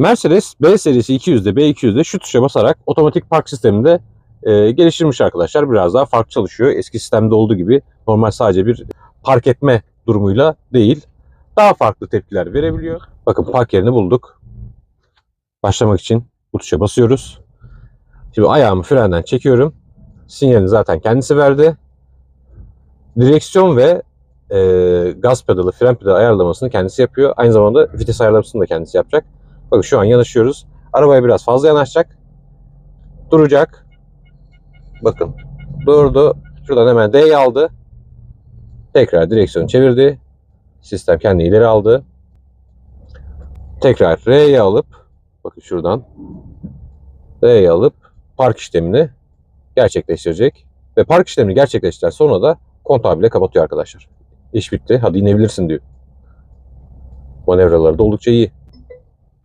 Mercedes B serisi 200'de B200'de şu tuşa basarak otomatik park sisteminde e, geliştirmiş arkadaşlar. Biraz daha farklı çalışıyor. Eski sistemde olduğu gibi normal sadece bir park etme durumuyla değil. Daha farklı tepkiler verebiliyor. Bakın park yerini bulduk. Başlamak için bu tuşa basıyoruz. Şimdi ayağımı frenden çekiyorum. Sinyalini zaten kendisi verdi. Direksiyon ve e, gaz pedalı, fren pedalı ayarlamasını kendisi yapıyor. Aynı zamanda vites ayarlamasını da kendisi yapacak. Bakın şu an yanaşıyoruz. Arabaya biraz fazla yanaşacak. Duracak. Bakın durdu. Şuradan hemen D'yi aldı. Tekrar direksiyonu çevirdi. Sistem kendini ileri aldı. Tekrar R'yi alıp bakın şuradan R'yi alıp park işlemini gerçekleştirecek. Ve park işlemini gerçekleştirdikten sonra da kontağı bile kapatıyor arkadaşlar. İş bitti. Hadi inebilirsin diyor. Manevraları da oldukça iyi.